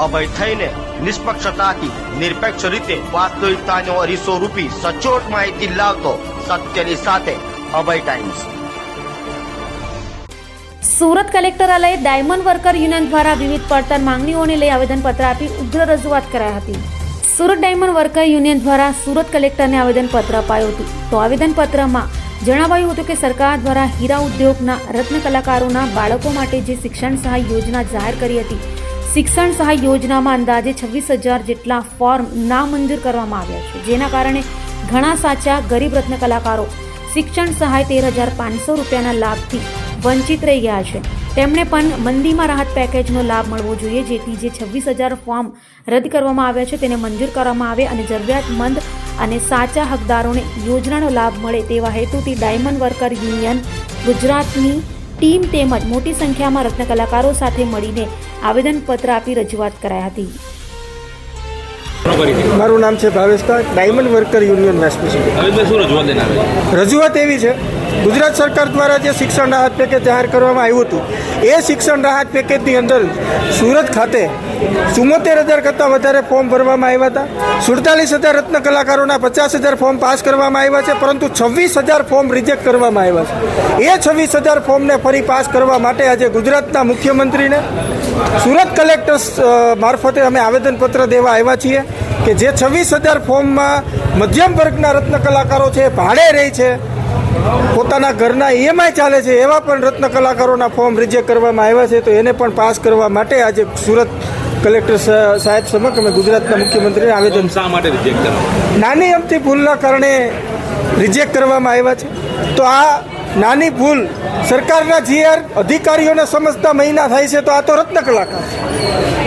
અભય થઈને નિષ્પક્ષતાથી નિરપેક્ષ રીતે વાસ્તવિકતાનો અરીસો રૂપી સચોટ માહિતી લાવતો સત્યની સાથે અભય ટાઈમ્સ. સુરત કલેક્ટરાલયે ડાયમંડ વર્કર યુનિયન દ્વારા વિવિધ પડતર માંગણીઓને લઈ આવેદનપત્ર આપી ઉગ્ર રજૂઆત કરાઈ હતી. સુરત ડાયમંડ વર્કર યુનિયન દ્વારા સુરત કલેક્ટરને આવેદનપત્ર અપાયું હતું. તો આવેદનપત્રમાં જણાવાયું હતું કે સરકાર દ્વારા હીરા ઉદ્યોગના રત્ન કલાકારોના બાળકો માટે જે શિક્ષણ સહાય યોજના જાહેર કરી હતી શિક્ષણ સહાય યોજનામાં અંદાજે છવ્વીસ હજાર જેટલા ફોર્મ નામંજૂર કરવામાં આવ્યા છે. જેના કારણે ઘણા સાચા ગરીબ રત્ન કલાકારો શિક્ષણ સહાય તેર હજાર પાંચસો રૂપિયાના લાભથી વંચિત રહી ગયા છે. તેમણે પણ મંદીમાં રાહત પેકેજનો લાભ મળવો જોઈએ, જેથી જે છવ્વીસ હજાર ફોર્મ રદ કરવામાં આવ્યા છે તેને મંજૂર કરવામાં આવે અને જરૂરિયાતમંદ અને સાચા હકદારોને યોજનાનો લાભ મળે તેવા હેતુથી ડાયમંડ વર્કર યુનિયન ગુજરાતની ટીમ તેમજ મોટી સંખ્યામાં રત્ન કલાકારો સાથે મળીને આવેદનપત્ર આપી રજૂઆત કરાઈ હતી. મારું નામ છે ભાવેશ ડાયમંડ વર્કર યુનિયન રજૂઆત એવી છે ગુજરાત સરકાર દ્વારા જે શિક્ષણ રાહત પેકેજ જાહેર કરવામાં આવ્યું હતું, એ શિક્ષણ રાહત પેકેજની અંદર સુરત ખાતે ચુમ્મોતેર હજાર કરતાં વધારે ફોર્મ ભરવામાં આવ્યા હતા. સુડતાલીસ હજાર રત્ન કલાકારોના પચાસ હજાર ફોર્મ પાસ કરવામાં આવ્યા છે, પરંતુ છવ્વીસ હજાર ફોર્મ રિજેક્ટ કરવામાં આવ્યા છે. એ છવ્વીસ હજાર ફોર્મને ફરી પાસ કરવા માટે આજે ગુજરાતના મુખ્યમંત્રીને સુરત કલેક્ટર મારફતે અમે આવેદનપત્ર દેવા આવ્યા છીએ કે જે છવ્વીસ હજાર ફોર્મમાં મધ્યમ વર્ગના રત્ન કલાકારો છે ભાડે રહી છે. પોતાના ઘરના ઈએમઆઈ ચાલે છે એવા પણ રત્ન કલાકારોના ફોર્મ રિજેક્ટ કરવામાં આવ્યા છે તો એને પણ પાસ કરવા માટે આજે સુરત કલેક્ટર સાહેબ સમક્ષ અમે ગુજરાતના મુખ્યમંત્રીને આવેદન શા માટે રિજેક્ટ કરવા? નાની અમથી ભૂલના કારણે રિજેક્ટ કરવામાં આવ્યા છે. તો આ નાની ભૂલ સરકારના જીઆર અધિકારીઓને સમજતા મહિના થાય છે તો આ તો રત્ન કલાકાર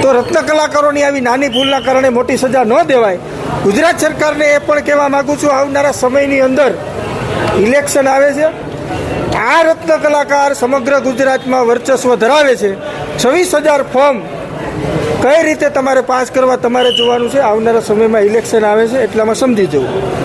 તો રત્ન કલાકારોની આવી નાની ભૂલના કારણે મોટી સજા ન દેવાય. ગુજરાત સરકારને એ પણ કહેવા માગું છું આવનારા સમયની અંદર ઇલેક્શન આવે છે. આ રત્ન કલાકાર સમગ્ર ગુજરાતમાં વર્ચસ્વ ધરાવે છે. છવ્વીસ હજાર ફોર્મ કઈ રીતે તમારે પાસ કરવા તમારે જોવાનું છે? આવનારા સમયમાં ઇલેક્શન આવે છે એટલામાં સમજી જવું.